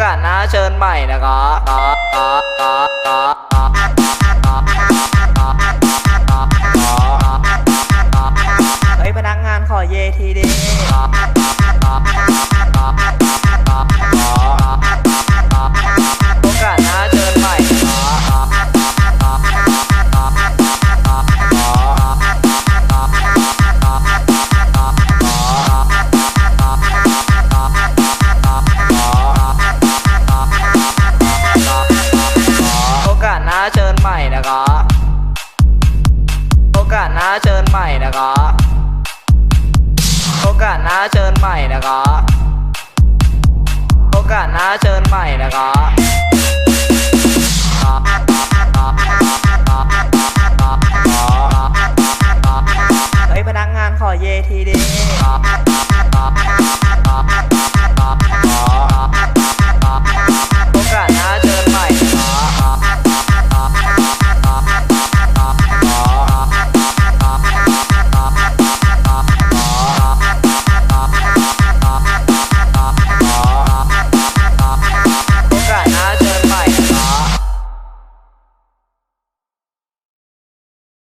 กาสหน้าเชิญใหม่นะครับเฮ้ยพนักงานขอเยทีดี นะครับโอกาสหน้าเชิญใหม่นะครับโอกาสหน้าเชิญใหม่นะครับโอกาสหน้าเชิญใหม่นะครับเฮ้ยพนักงานขอเยทีดี